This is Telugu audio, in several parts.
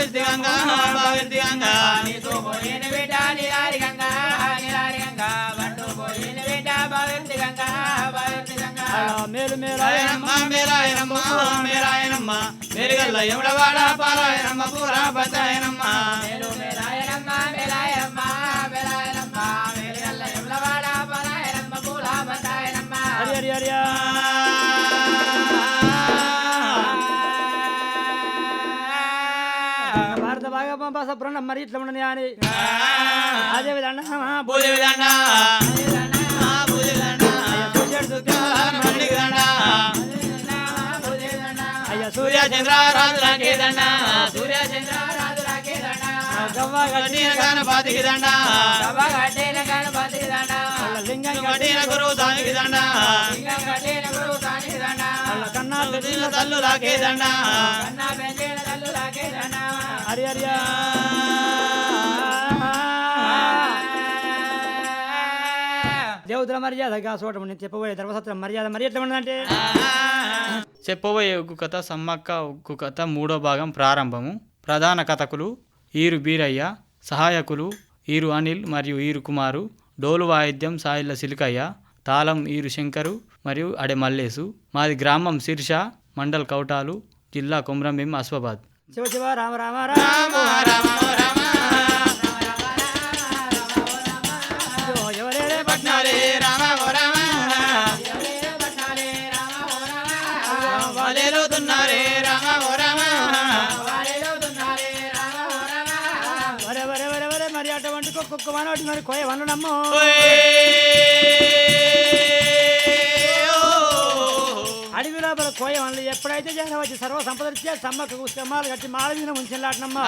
భావిర్తి గంగా భావిర్తి గంగా నీతో పోయిన బిడ్డ నీలారి గంగా నీలారి గంగా. బంధు పోయిన బిడ్డ భావిర్తి గంగా భావిర్తి గంగా మేలు మేలు రాయనమ్మ మేరాయనమ్మ మేరాయనమ్మ. మెరుగల్ల ఎవడవాడ పారాయనమ్మ పూరా బతాయనమ్మ మేలు మేరాయనమ్మ మేరాయనమ్మ మేరాయనమ్మ. మెరుగల్ల ఎవడవాడ పారాయనమ్మ పూరా బతాయనమ్మ హరి హరి హరి. భాష పురాణం మరి ఇట్లా ఉండని అని. అదే విధంగా అయ్యా సూర్య చంద్ర దండ సూర్య చంద్ర గణపతికి దండ కట్టిన గురువు స్వామికి దండ కన్నా దండ హరి దేవతల మర్యాదగా చూడటం నేను చెప్పబోయే ధర్మసత్రం మర్యాద మరి ఎట్లా ఉన్నదంటే చెప్పబోయే ఒగ్గు కథ సమ్మక్క ఒక్కు కథ మూడో భాగం ప్రారంభము ప్రధాన కథకులు ఈరు బీరయ్య సహాయకులు ఈరు అనిల్ మరియు ఈరు కుమారు డోలు వాయిద్యం సాయిల సిలికయ్య తాళం ఈరు శంకరు మరియు అడే మల్లేసు మాది గ్రామం శీర్ష మండల్ కౌటాలు జిల్లా కొమ్రంభీం అస్వాబాద్. శివ శివ రామ రామ రామ రామ. వరే వరే మరి అటువంటి కుక్క మనోటి మరి కోయ వన్ను అడవి లోపల కోయ వనలు ఎప్పుడైతే చేరవచ్చు సర్వ సంపద ఇచ్చే సమ్మకు స్తంభాలు కట్టి మాల మీద ముంచెల్లాటనమ్మ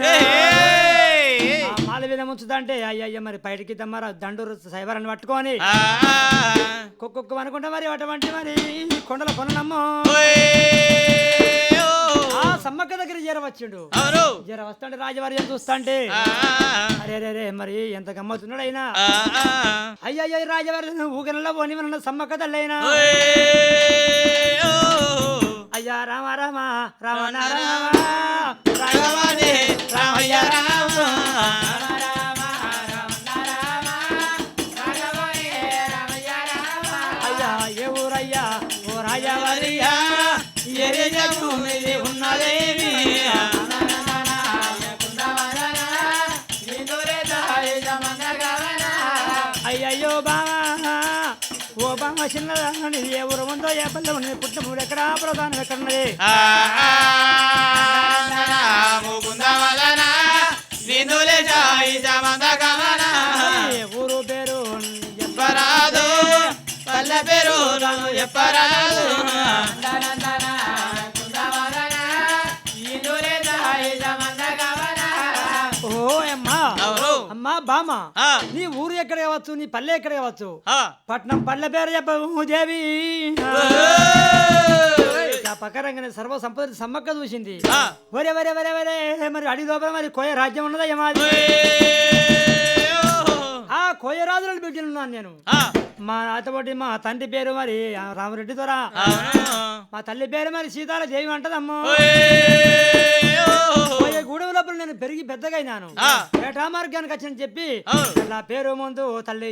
దేవి, మాల మీద ముంచుదంటే అయ్యయ్య మరి బయటికి తమ్మర దండూరు సైబరాన్ని పట్టుకొని. కుక్క అనుకుంటా మరి అటువంటి మరి కొండల కొనమ్మో సమ్మక్క దగ్గర చేరవచ్చుండు అవును జర వస్తాంటే రాజవార్యం చూస్తాంటే. అరే రే రే మరి ఎంత గమ్మతున్నాడు అయినా. అయ్యయ్య రాజవారి ఊగనలో పోని మన సమ్మక్క తల్లైనా అయ్యా రామ రామ రామ రామ రామయ్య రామ అయ్యా ఏ ఊరయ్యా ఓ రాజవారి. ఓ ఏ ఊరు ఉందో ఏ పల్లె ఉన్నది పుట్టినప్పుడు ఎక్కడ ప్రధానం ఎక్కడున్నది ముకుందవలన ఊరు పేరు చెప్పరాదు పల్లె పేరు చెప్పరాదు అమ్మా బామ ఆ, నీ ఊరు ఎక్కడ కావచ్చు నీ పల్లె ఎక్కడ ఆ. పట్నం పల్లె పేరు చెప్పవు దేవి. పక్కరంగానే సర్వ సంపద సమ్మక్క చూసింది. వరే వరే వరే వరే మరి అడి లోపల మరి కోయ రాజ్యం ఉన్నదా ఏమాది? ఆ కోయ రాజులను బిడ్డలున్నాను నేను మా అతబట్టి మా తండ్రి పేరు మరి రామరెడ్డి దొర అవును. మా తల్లి పేరు మరి సీతాల దేవి అంటదమ్మో ఓయ్. కోయ గూడెం లోపల నేను పెరిగి పెద్దగా అయినాను. ఏటా మార్గానికి వచ్చని చెప్పి. నా పేరు ముందు తల్లి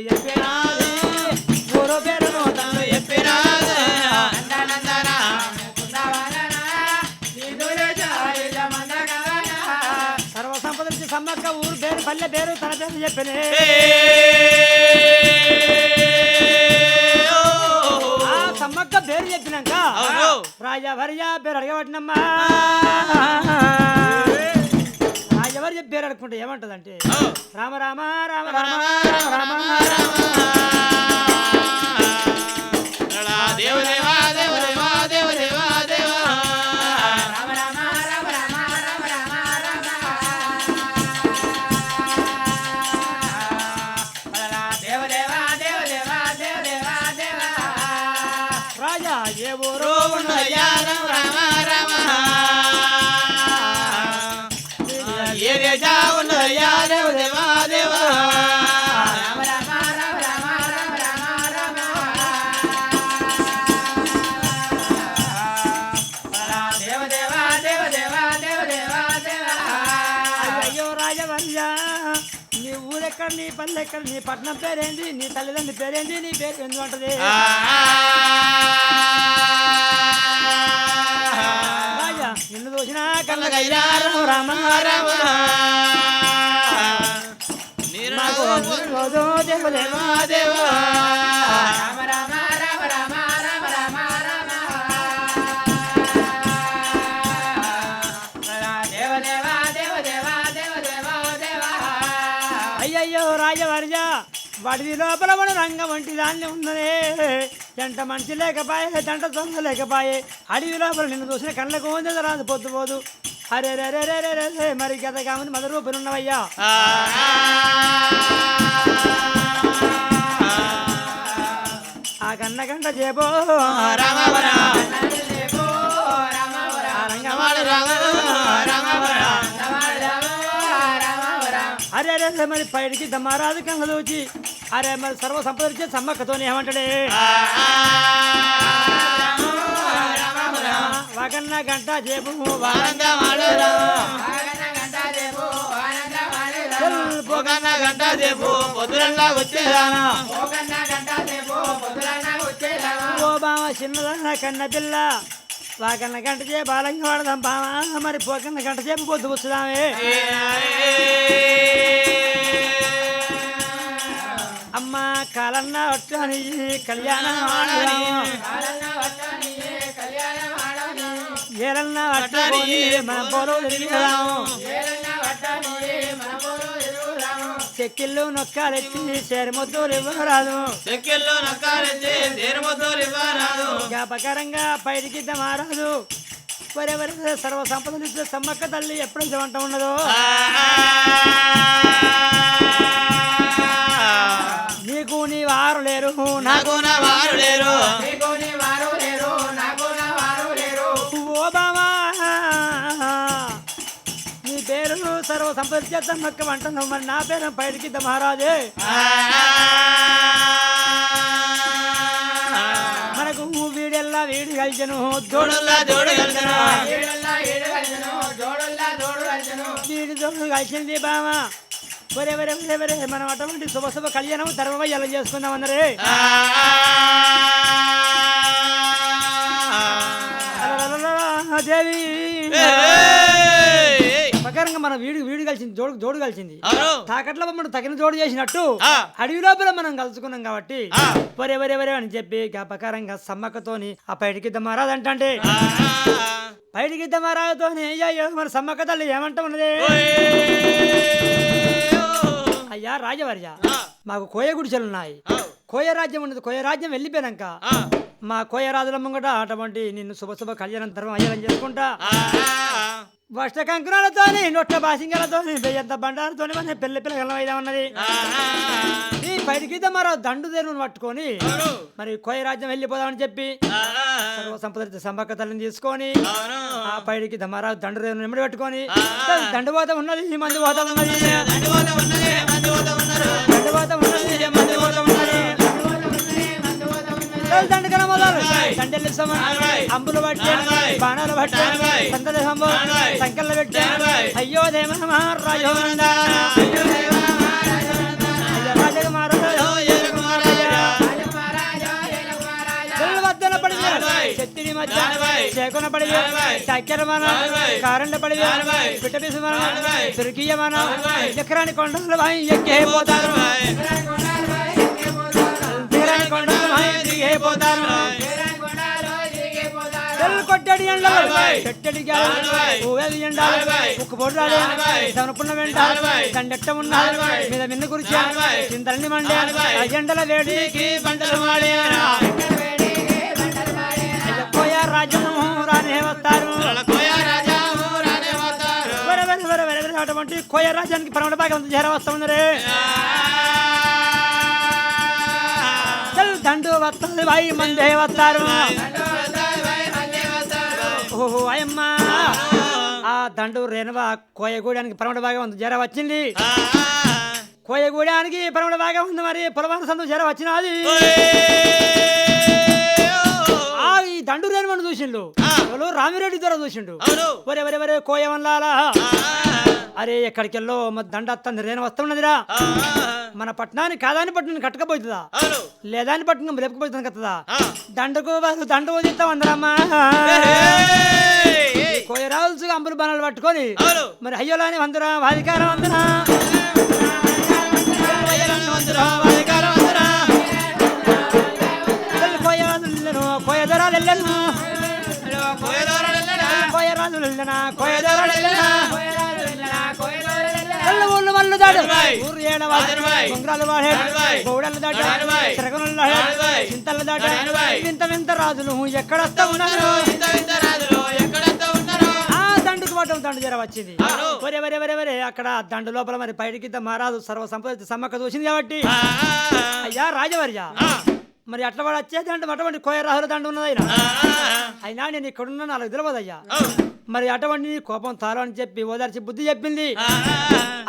తల్లి చెప్పినాదు. పల్లె పేరు తన పేరు చెప్పనే ఆ సమ్మక్క పేరు చెప్పినాక అవును. రాజా భర్య పేరు అడగబట్టినమ్మా రాజవరి చెప్పి పేరు అడుకుంటే ఏమంటదంటే రామ రామ రామ రామ రామ రామ పట్నం పేరేంది? నీ తల్లిదండ్రుల పేరేంది? నీ పేరు ఎందుకు అంటది? రాజా నిన్ను చూసినా కళ్ళగైరా రామ రామ దేవదేవా దేవా అయ్యయ్యో వాడి లోపల మన రంగం వంటి దాన్ని ఉన్నదే. జంట మనిషి లేకపాయే జంట దొంగ లేకపాయే అడవి లోపల నిన్ను చూసిన కళ్ళకు ఉంది రాదు పొద్దు పోదు. అరే రే రే రే రే రే మరి గత కామని మద రూపులు ఉన్నవయ్యా. ఆ కన్న గంట చేపో. ఆ రంగవాడ అరే అరే మరి పైడికి దమ్మారాజు కళ్ళ దూచి అరే మరి సర్వ సంపద సమ్మక్కతో ఏమంటాడే? వాకన్న గంట చేపు గంట సేపు పొద్దునల్లా వచ్చేదానా ఓ బామ చిన్నదన్న కన్న పిల్ల. వాకన్న గంట చేపు బాలంగా వాడదాం బామ మరి పోకన్న గంట చేపు పొద్దు వస్తుందామే అమ్మ కాలన్న ఒట్టని కళ్యాణం ఆడదాము. ఏలన్న అట్టని మన పొలం తిరిగిదాము చెక్కిళ్ళు నొక్కాలెత్తి చేరముద్దులు ఇవ్వరాదు చెక్కెల్లో నక్కారెత్తి తీరమొద్దులు ఇవ్వరాదు జ్ఞాపకరంగా బయటికి మారాదు వరెవరి సర్వ సంపదలు ఇచ్చే సమ్మక్క తల్లి ఎప్పుడైతే వంట ఉన్నదో నీకు నీ వారు లేరు నాకు నాకు నా వారు లేరు ఓ సర్వ సంపద ఇచ్చే సమ్మక్క వంటను మరి నా పేరు బయటికి మహారాజే. మనకు వీడెల్లా వీడి కలిచను జోడుల్లా జోడు కలిసిన వీడి జోడు కలిసింది బామా ఒరే మనం అటువంటి శుభ శుభ కళ్యాణం తర్వాత ఎలా చేసుకుందాం అందరే. దేవి మన వీడు వీడు కలిసింది జోడు జోడు కలిసింది. తాకట్లో మనం తగిన జోడు చేసినట్టు. అడవి లోపల మనం కలుసుకున్నాం కాబట్టి ఆ. వరే వరే వరే అని చెప్పి గా ప్రకారంగా సమ్మక్కతోని ఆ పైడికి దమ్మారాదు అంటే పైడికి దమ్మారాదుతోని అయ్యో మన సమ్మక్క తల్లి ఏమంటా ఉన్నది? అయ్యా రాజవర్య మాకు కోయ గుడిసెలు ఉన్నాయి. కోయ రాజ్యం ఉన్నది కోయ రాజ్యం వెళ్ళిపోయాక మా కోయ రాజుల ముంగట అటువంటి నిన్ను శుభ శుభ కళ్యాణం తరం అయ్యాలని చేసుకుంటా వష్ట కంకురాలతోని నొట్ట బాసింగలతోని బెయ్యంత బండాలతోని మన పెళ్ళి పిల్లగలం అయితే ఉన్నది ఈ బయటికి మరో దండు దేరుని పట్టుకొని మరి కోయ రాజ్యం వెళ్ళిపోదామని చెప్పి సర్వ సంపద సంపక్క తల్లిని తీసుకొని ఆ పైడికి దమారా దండు దేరుని నిమ్మడి పెట్టుకొని దండు పోత ఉన్నది ఈ మంది పోత ఉన్నది మొదలు దండెల్లి సమ అంబులు పట్టి బాణాలు పట్టి సంతల సంబు సంకల్లో పెట్టి అయ్యో దేవ మధ్య చేకొన పడి చక్కెర మన కారండ పడి పిట్ట పిసు మన తుర్కీయ మన ఎకరాని కొండలు ఎక్కే పోతారు ఎకరాని కొండలు భాయ్ దిగే పోతారు తెల్ల కొట్టడి ఎండలు చెట్టడి ఊవేది ఎండాలి ఉక్కు పొడ్రాలి దవనపున్న వెంట దండెట్ట ఉన్నారు మీద మిన్న గురించి చింతలని మండే ఆ ఎండల వేడికి పంటలు మాడే పోయా రాజ్యము రానే వస్తారు అటువంటి కోయ రాజ్యానికి పరమడ భాగం చేర వస్తుంది తెల్ల దండు వస్తుంది వాయి మందే వస్తారు ఓహో అయ్యమ్మ. ఆ దండు రేణువ కోయగూడానికి పరమడ భాగం ఉంది. జర వచ్చింది. కోయగూడానికి పరమడ భాగం ఉంది మరి. పొలవాన సందు జర వచ్చినది. ఆ ఈ దండు రేణువను చూసిండు. రామిరెడ్డి ద్వారా చూసిండు. ఒరే ఒరే ఒరే కోయవల్లాలా అరే ఎక్కడికెళ్ళో మరి దండ వస్తుంది రేణు వస్తున్నదిరా మన పట్టణానికి కాదాని పట్టణాన్ని కట్టకపోతుందా? లేదాని పట్టణం లేకపోతుంది కత్తదా? దండకు వాళ్ళు దండ పోజిస్తాం అందరమ్మా కోయరాల్సుగా అంబులు బాణాలు పట్టుకొని మరి అయ్యోలాని వందరా వాదికారం వందరా కోయదరాలు వెళ్ళను కోయరాజు దాడు ఊరు ఏడవాడు. ఉంగరాలు వాడాడు. గౌడలు దాడు తిరగనులు దాడు చింతలు దాడు వింత వింత రాజులు. ఎక్కడొస్తా ఉన్నారు? ఆ దండుకు పట్టం దండు జర వచ్చింది. వరే వరే వరే వరే అక్కడ దండు లోపల మరి బయటికి మహారాజు సర్వ సంపద సమ్మక్క చూసింది కాబట్టి. అయ్యా రాజవర్య. మరి అట్లా వాడు వచ్చే దండు అటువంటి కోయ రాహుల దండు ఉన్నది అయినా అయినా నేను ఇక్కడున్నా నాకు తెలియదయ్యా మరి అటువంటి కోపం తారు అని చెప్పి ఓదార్చి బుద్ధి చెప్పింది.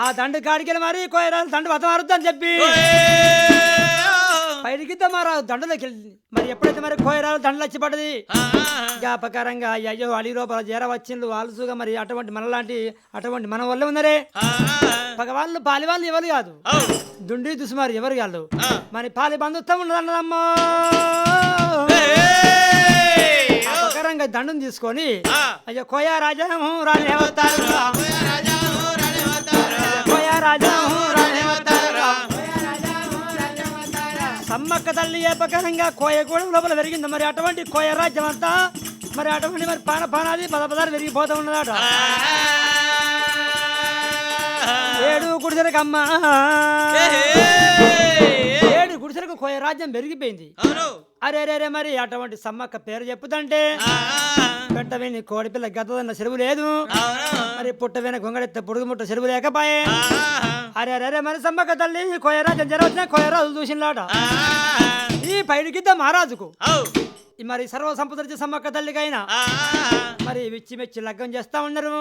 ఆ దండు కాడికి మరి కోయరాజు దండు వతం అని చెప్పి. బయటికి మారాదు దండలోకి వెళ్ళింది మరి ఎప్పుడైతే మరి కోయరాలు దండలు వచ్చి పడ్డది? జ్ఞాపకారంగా అయ్యో అడి లోపల జర వచ్చిండు ఆలుసుగా మరి అటువంటి మనలాంటి అటువంటి మన వల్ల ఉన్నారే. పగవాళ్ళు పాలి వాళ్ళు ఎవరు కాదు? దుండి దుసుమారు ఎవరు కాదు? మరి పాలి బంధుత్వం ఉన్నదన్నదమ్మా. ప్రకారంగా దండం తీసుకొని అయ్యో కోయా రాజే వస్తారు కోయా రాజే సమ్మక్క తల్లి ఏ ప్రకారంగా కోయగూడెం లోపల పెరిగింది. మరి అటువంటి కోయ రాజ్యం అంతా మరి అటువంటి మరి పాన పానాది పద పదాలు పెరిగిపోతూ ఉన్నదట ఏడు అమ్మ గుడిసెలకు కోయ రాజ్యం పెరిగిపోయింది. అరే అరే అరే మరి అటువంటి సమ్మక్క పేరు చెప్పుదంటే? పెట్టవేని కోడిపిల్ల గద్దదన్న చెరువు లేదు. మరి పుట్టవేన గొంగడెత్త పొడుగు ముట్ట చెరువు లేకపాయే. అరే అరే అరే మరి సమ్మక్క తల్లి కోయరాజు వచ్చిన కోయరాజు చూసినలాట ఈ పైడికిద్ద మహారాజుకు. మరి సర్వ సంపద సమ్మక్క తల్లికైనా మరి విచ్చి మెచ్చి లగ్గం చేస్తా ఉన్నారు.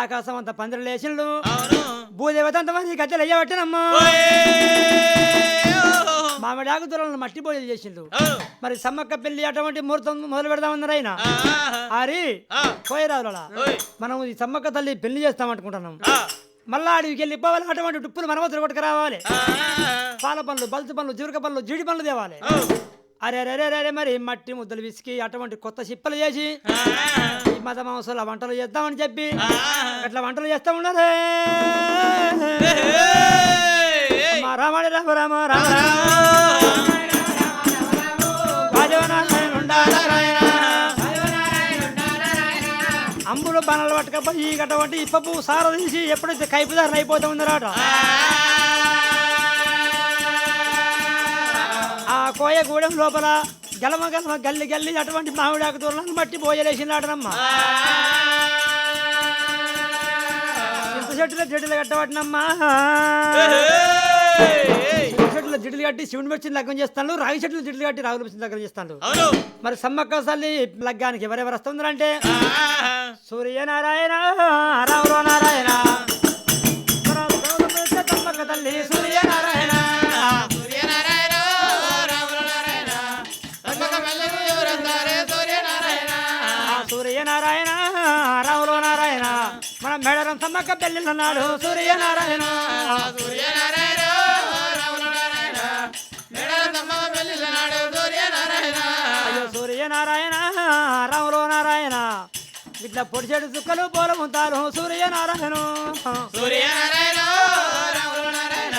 ఆకాశం అంత పందిరి లేచిండు భూదేవత అంత మంది గద్దెలు అయ్యబట్టినమ్మా మామిడి ఆకు దూరంలో మట్టి బోయలు చేసిండు మరి సమ్మక్క పెళ్ళి అటువంటి ముహూర్తం మొదలు పెడదామన్నారు ఆయన ఆరి కోయరాజుల మనం ఈ సమ్మక్క తల్లి పెళ్ళి చేస్తాం అనుకుంటున్నాం. మళ్ళా అడవికి వెళ్ళి పోవాలి అటువంటి డుప్పులు మనమతులు కొట్టుకు రావాలి పాల పనులు బల్తు పనులు జీవిక పనులు జీడి పనులు తేవాలి. అరే మరి మట్టి ముద్దలు విసికి అటువంటి కొత్త చిప్పలు చేసి ఈ మత మాంసాల వంటలు చేద్దామని చెప్పి అట్లా వంటలు చేస్తా ఉన్నారే రామాడి రామ రామ రామ. అంబులు బనలు పట్టుకపోయి అటువంటి ఇప్పపు సార తీసి ఎప్పుడైతే కైపుదారులు అయిపోతూ ఉన్నారట ఆ కోయగూడెం లోపల గలమ గలమ గల్లి గల్లి అటువంటి మామిడాకు దూరం మట్టి పోయలేసినాడనమ్మ ఇంత చెట్టులో చెట్టులు కట్టబట్టినమ్మా. చెట్లు జిడ్లు కట్టి శివుని వచ్చిన లగ్గం చేస్తాను రాగి చెట్లు జిడ్లు కట్టి రాగులు వచ్చిన లగ్గం చేస్తాను. మరి సమ్మక్క తల్లి లగ్గానికి ఎవరెవరు వస్తున్నారంటే సూర్యనారాయణ రాములో నారాయణ సమ్మక్క తల్లి మేడరం సమ్మక్క పెళ్ళిన్నాడు సూర్యనారాయణ. అయ్యో సూర్యనారాయణ రాములో నారాయణ. ఇట్లా పొడిచేడు చుక్కలు పోలముంతారు సూర్యనారాయణ సూర్యనారాయణ రాములు నారాయణ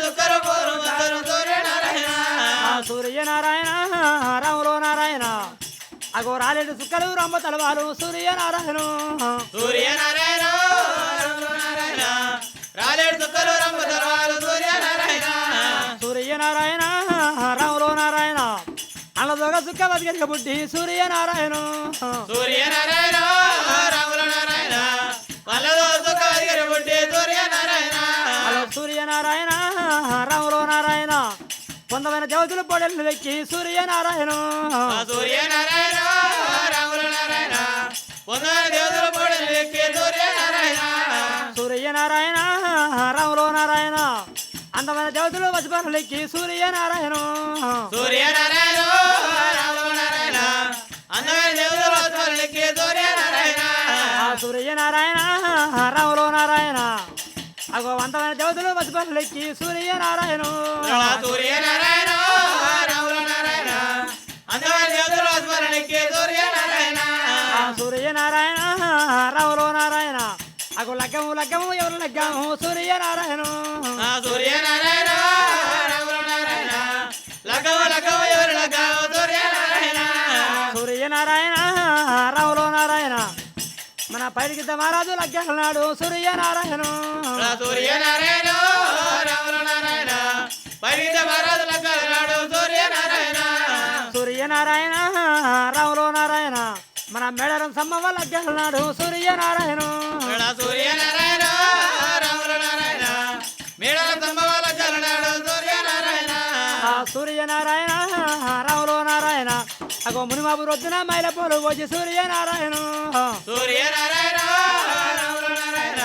దుఃఖరు పోరు ముద్దరు సూర్యనారాయణ. సూర్యనారాయణ రాములో నారాయణ. అగో రాలేడు చుక్కలు రమ్మ తలవాలు సూర్యనారాయణ సూర్యనారాయణ రాలేడు దుఃఖలు రంగు తరవాలు సూర్యనారాయణ. సూర్యనారాయణ రాములో నారాయణ. అన్నదొగ చుక్క బతిక బుద్ధి సూర్యనారాయణ. సూర్యనారాయణ రాముల నారాయణ. మల్లదో దుఃఖ అధికారి పుట్టి సూర్యనారాయణ. అలా సూర్యనారాయణ రాములో నారాయణ. కొందమైన దేవతలు పొడలు వెక్కి సూర్యనారాయణ. ఆ సూర్యనారాయణ రాముల నారాయణ. సూర్యనారాయణ రాములో నారాయణ అందమైన దేవతలు వసిపనులు ఎక్కి సూర్యనారాయణ సూర్యనారాయణ నారాయణ అందమైన దేవతల ఎక్కి సూర్యనారాయణ సూర్యనారాయణ రాములో నారాయణ అగో అందమైన దేవతలు వసిపనులు ఎక్కి సూర్యనారాయణ సూర్యనారాయణ రాముల నారాయణ అందమైన దేవతల ఎక్కి సూర్యనారాయణ సూర్యనారాయణ రాములో నారాయణ. అగో లగ్గము లగ్గము ఎవరు లగ్గము? సూర్యనారాయణ. సూర్యనారాయణ రాముల నారాయణ. లగవ లగవ ఎవరు లగవ సూర్యనారాయణ. సూర్యనారాయణ రాములో నారాయణ. మన పైడికి మహారాజు లగ్గన్నాడు సూర్యనారాయణ. సూర్యనారాయణ రాముల నారాయణ. పరిగెత్త మహారాజు లగ్గనాడు సూర్యనారాయణ. సూర్యనారాయణ రాములో నారాయణ. మన మేడరం లగ్గన్నాడు సూర్యనారాయణ. ఆ సూర్యనారాయణ సూర్యనారాయణ. ఆ సూర్యనారాయణ రాములో నారాయణ. అగో మునిమాబు రొద్దున మైలపోలు వచ్చి సూర్యనారాయణ. సూర్యనారాయణ రాముల నారాయణ.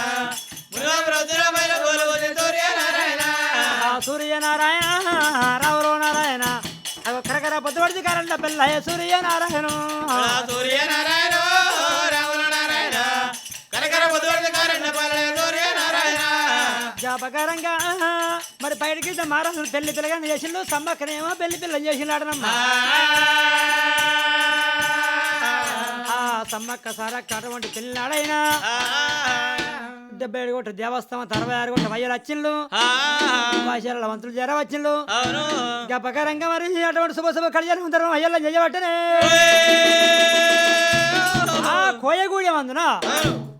మునుగోపు రుద్ర బయలు పోలు సూర్యనారాయణ. ఆ సూర్యనారాయణ రాములో నారాయణ. అగో కరకర పొద్దుపడిచి కరెంట్ పిల్ల. రాముల నారాయణ పాలన సూర్యనారాయణ జాపకారంగా మరి బయటికి మహారాజులు పెళ్ళి పిల్లగాని చేసిండు సమ్మక్కనేమో పెళ్ళి పిల్ల చేసినాడనమ్మా ఆ. సమ్మక్క సారక్క అటువంటి పిల్లాడైనా. డెబ్బై ఏడు కోట్ల దేవస్థానం అరవై ఆరు కోట్ల వయ్యలు వచ్చిండు భాషల వంతులు జర వచ్చిండు అవును. జ్ఞాపకారంగా మరి అటువంటి శుభ శుభ కళ్యాణం ఉంటారు అయ్యల్లో చేయబట్టనే ఆ కోయగూడెం అందున?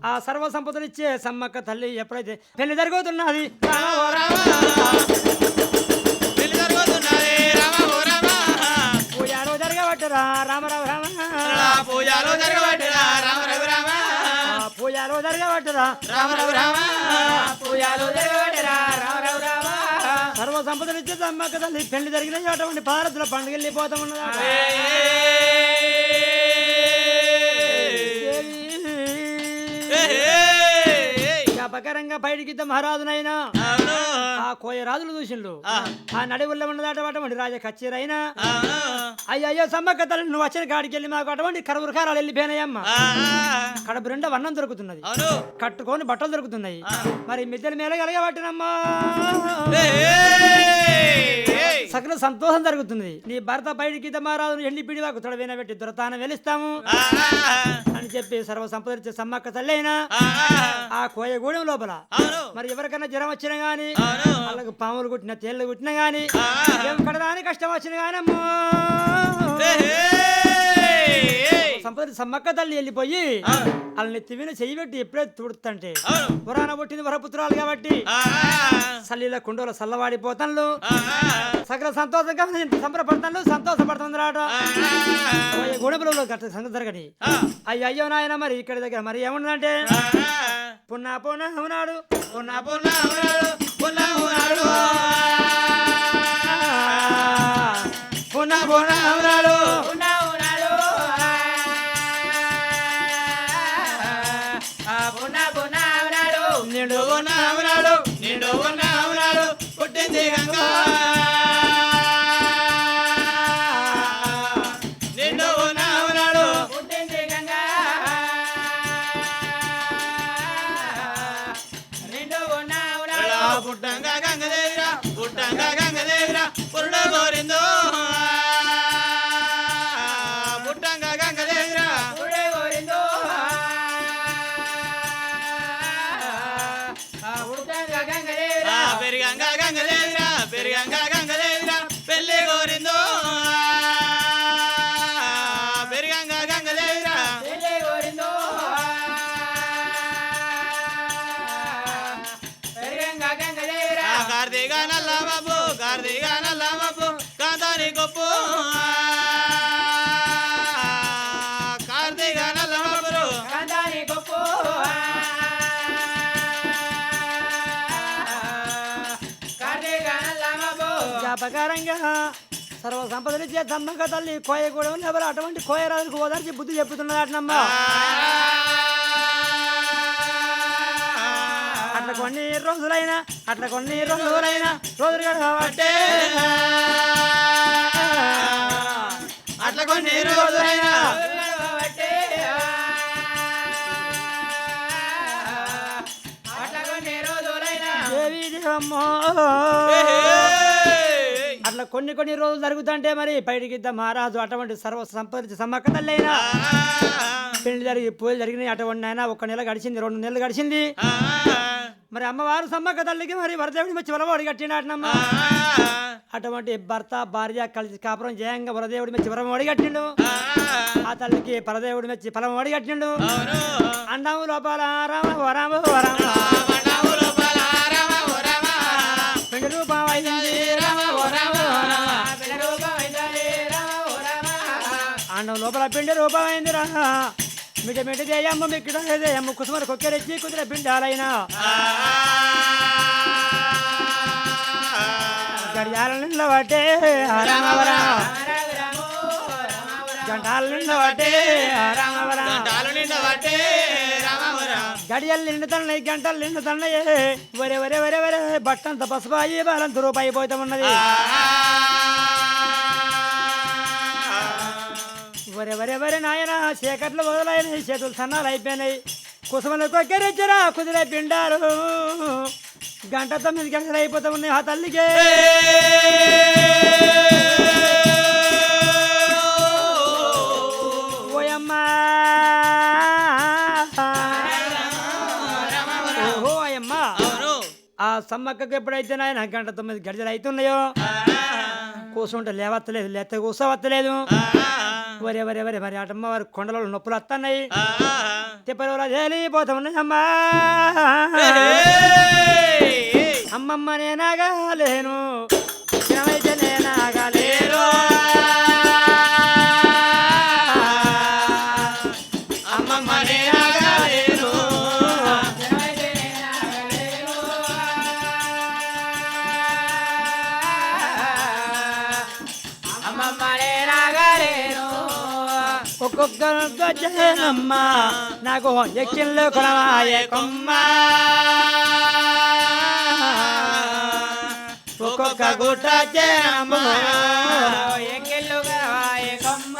ఆ. సర్వ సంపదలు ఇచ్చే సమ్మక్క తల్లి ఎప్పుడైతే పెళ్ళి జరుగుతున్నది రామ ఓ రామ. రామ రామ. పూజారో జరగబట్టరా ఆ పూజారో జరగబట్టరా రామ రఘు రామ. పూజలు జరగబట్టిన రామ రఘు రామ. సర్వ సంపదలు ఇచ్చే సమ్మక్క తల్లి పెళ్ళి జరిగిన అటువంటి భారతుల పండుగ వెళ్ళిపోతా ఉన్నదా జ్ఞాపకరంగా బయటికి మహారాజునైనా. ఆ కోయ రాజులు చూసిండు ఆ. నడివుల్లో ఉన్నదాట అటువంటి రాజ కచ్చేరైనా అయ్యయ్యో సమ్మక్క తల్లి నువ్వు వచ్చిన కాడికి వెళ్ళి మాకు అటువంటి కారాలు వెళ్ళిపోయినాయమ్మ ఆ, కడుపు రెండో వన్నం దొరుకుతున్నది. కట్టుకొని బట్టలు దొరుకుతున్నాయి. మరి మిద్దెల మేల కలగబట్టినమ్మా సకల సంతోషం జరుగుతుంది. నీ భర్త బయటికి మహారాజును ఎండి పిడి వాకు తొడవేన పెట్టి దొరతాన వెలిస్తాము. అని చెప్పి సర్వ సంపదరిచే సమ్మక్క తల్లి అయినా ఆ. కోయగూడెం లోపల. అవును. మరి ఎవరికైనా జ్వరం వచ్చినా గాని. వాళ్ళకి పాములు కుట్టిన తేళ్ళు కుట్టినా గాని ఏం కడదాని కష్టం వచ్చిన గానమ్మో సంపద సమ్మక్క తల్లి వెళ్ళిపోయి వాళ్ళని నెత్తివిన చెయ్యి పెట్టి ఎప్పుడైతే తుడుతుంటే. పురాణ పుట్టింది వరపుత్రాలు కాబట్టి సల్లిల కుండోల సల్లవాడిపోతాను సకల సంతోషంగా సంబరపడతాను సంతోషపడుతుంది రాట గొడవలో సంగతి జరగని. అయ్యో అయ్యో నాయన మరి ఇక్కడ దగ్గర మరి ఏముందంటే పున్నా పున్నా ఉన్నాడు. పున్న పున్న ఉన్నాడు. పున్న ఉన్నాడు. పున్నా పున్నా ఉన్నాడు. ప్రకారంగా సర్వ సంపదలిచ్చే సమ్మక్క తల్లి. కోయ కూడా ఎవరు అటువంటి కోయరాజుకు ఓదార్చి బుద్ధి చెప్పుతున్నారు అటనమ్మ. అట్లా కొన్ని రోజులైనా అట్లా కొన్ని రోజులైనా రోజులు గడవబట్టే అట్లా కొన్ని రోజులైనా అట్లా కొన్ని రోజులైనా. దేవి దేవమ్మో అట్లా కొన్ని కొన్ని రోజులు జరుగుతుంటే మరి బయటికి మహారాజు అటువంటి సర్వ సంపద సమ్మక్క తల్లి అయినా పెళ్ళి జరిగి పూజలు జరిగినాయి. అటువంటి అయినా ఒక నెల గడిచింది రెండు నెలలు గడిచింది. మరి అమ్మవారు సమ్మక్క తల్లికి మరి వరదేవుడి మెచ్చి వరవాడి కట్టినట్టనమ్మ అటువంటి భర్త భార్య కలిసి కాపురం జయంగా వరదేవుడి మెచ్చి వరమోడి కట్టిండు. ఆ తల్లికి పరదేవుడి మెచ్చి ఫలమోడి కట్టిండు. అండాము లోపల రామ వరామ వరామ. పిండి రూపం అయింది రామ వరామ. అండం లోపల పిండి రూపం అయింది మిట మిట దేయమ్మ మిక్కడ దేయమ్మ కుసుమర కొక్కెరెచ్చి కుదిర పిండాలైనా. గడియాల నిండా పట్టే రామ వరామ గంటాల నిండా పట్టే రామ వరామ గడియలు నిండుతున్నాయి గంటలు నిండుతున్నాయి వరే వరే వరే వరే బట్టంత పసుపాయి బాలంత రూపాయి పోతా ఉన్నది వరే వరే వరే నాయన? చీకట్లు మొదలైనవి. చేతులు సన్నాలు అయిపోయినాయి. కుసుమలు కొక్కెరెచ్చరా కుదిరే పిండారు గంట తొమ్మిది గంటలు అయిపోతా ఉన్నాయి ఆ తల్లికే. ఓయమ్మా. ఓహో అయ్యమ్మా. ఆ సమ్మక్కకు ఎప్పుడైతే నాయన గంట తొమ్మిది గడిజలు అవుతున్నాయో కూర్చుంటే లేవత్తలేదు లేతే కూర్చోవత్తలేదు వరే వరే వరే మరి అటమ్మ వారి కొండలలో నొప్పులు వస్తున్నాయి తిప్పలు తేలిపోతా ఉన్నాయి అమ్మా. అమ్మమ్మ నేనాగాలేను ఒక్కొక్క గజనమ్మ నాకు ఎక్కిళ్ళు కొనవాయే కొమ్మ. ఒక్కొక్క గుట్ట చేనమ్మ ఎక్కిళ్ళుగా కొమ్మ.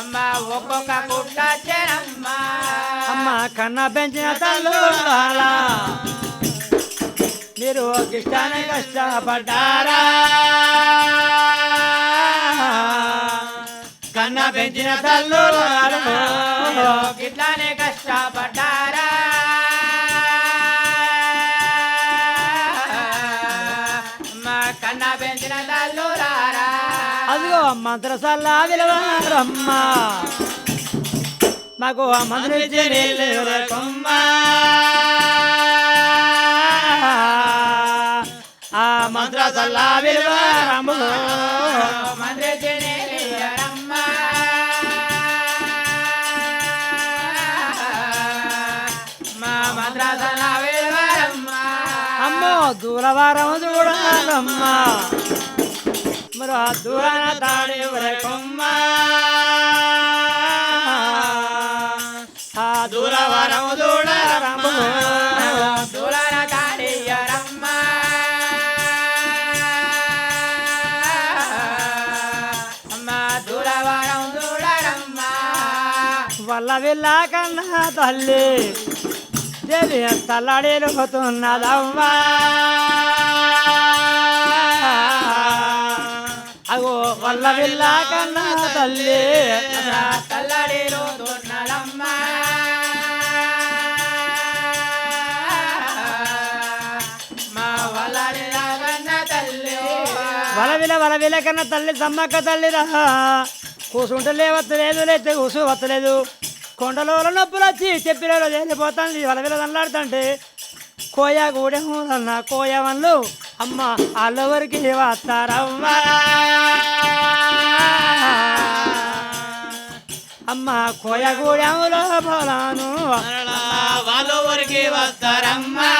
అమ్మ ఒక్కొక్క గుట్ట చెరమ్మ అమ్మ కన్న పెంచిన తల్లు మీరు ఇష్టాన్ని కష్టపడ్డారా? కన్న పెంచిన తల్లు గిట్లానే కష్టపడ్డారా? కన్న పెంచిన తల్లు రారా అదిగో మంత్రసల్లా విలువారమ్మ. మాకు ఆ మంత్రి కొమ్మ. ఆ మంత్రి చెనేరమ్మ మా మంత్రసల వేరమ్మ అమ్మో దూరవారం చూడాలమ్మా మరి దూరాన తాడి కొమ్మ. ఆ దూరవారం చూడాలమ్మ దూరాన వల్ల వెళ్ళా కన్నా తల్లి దేవి తల్లడిల్లుతున్నదమ్మా అగో వల్ల వెళ్ళా కన్నా తల్లి తల్లడిలో దున్నలమ్మ మా వల్లడి రాగన్న తల్లి వలవిల వలవిల కన్నా తల్లి సమ్మక్క తల్లిరా. కూసుంటే లేవత్తలేదు లేతే కూసు వత్తలేదు కొండలో నొప్పులు వచ్చి చెప్పిలో వెళ్ళిపోతాను వలవిల తల్లాడుతుంటే కోయ గూడెమూలన్న కోయ వన్లు అమ్మ అల్లవరికి వస్తారమ్మా అమ్మ కోయ గూడెములో పోలాను. వాళ్ళ ఊరికి వస్తారమ్మా?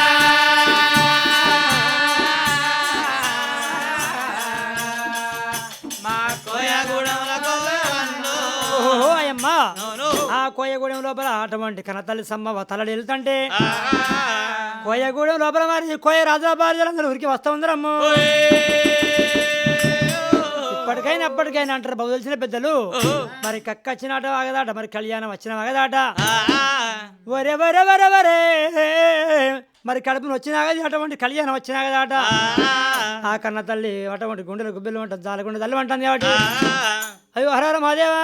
కోయగూడెం లోపల అటువంటి కనతల్లి సమ్మవ తలడి వెళ్తుంటే. కోయగూడెం లోపల మరి కోయ రాజా భార్యలందరూ ఊరికి వస్తా ఉందరమ్మ ఓయ్. ఇప్పటికైనా అప్పటికైనా అంటారు బాబు తెలిసిన పెద్దలు మరి కక్క వచ్చినాట వాగదాట మరి కళ్యాణం వచ్చిన వాగదాట. వరే వరే వరే వరే మరి కడుపును వచ్చినా కదా అటువంటి కళ్యాణం వచ్చినా కదా ఆ. ఆ కన్న తల్లి అటువంటి గుండెలు గుబ్బెలు ఉంటుంది జాలగుండె తల్లి అంటుంది కాబట్టి. అయ్యో హరహర మహాదేవా.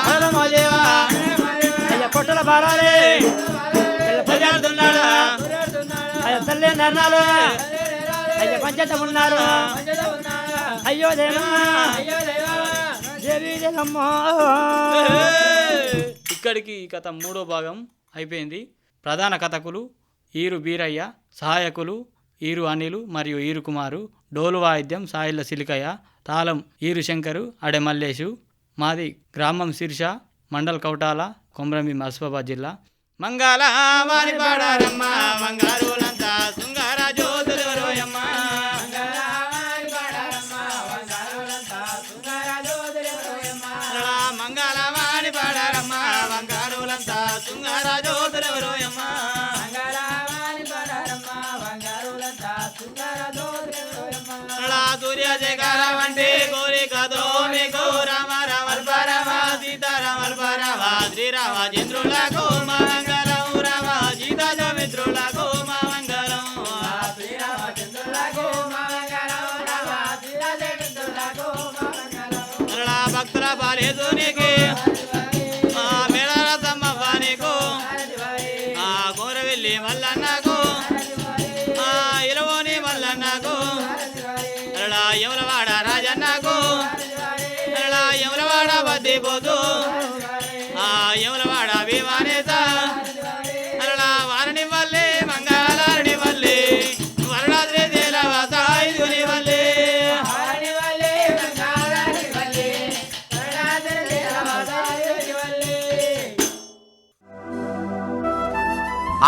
హరహర మహాదేవా. అయ్యా పొట్టల బారాలే? అయ్యా తల్లి నన్నాలు అయ్యా ఉన్నారు అయ్యో దేవా. దేవి దేవమ్మ. ఇక్కడికి ఈ కథ మూడో భాగం అయిపోయింది. ప్రధాన కథకులు ఈరు బీరయ్య సహాయకులు ఈరు అనిలు మరియు ఈరు కుమారు డోలు వాయిద్యం సాయిల సిలికయ్య తాళం ఈరు శంకరు అడె మల్లేషు మాది గ్రామం శిర్ష మండల్ కౌటాల కొమరంభీం ఆసిఫాబాద్ జిల్లా. మంగళ మంగారు భక్తుల బాలేదునికి ఆ మేళల తమ్మవానికు ఆ కూరవెల్లి మల్లన్నకు ఆ ఇలవోని మల్లన్నకు అలా యములవాడ రాజన్నకు అలా యములవాడ బద్దిపోతూ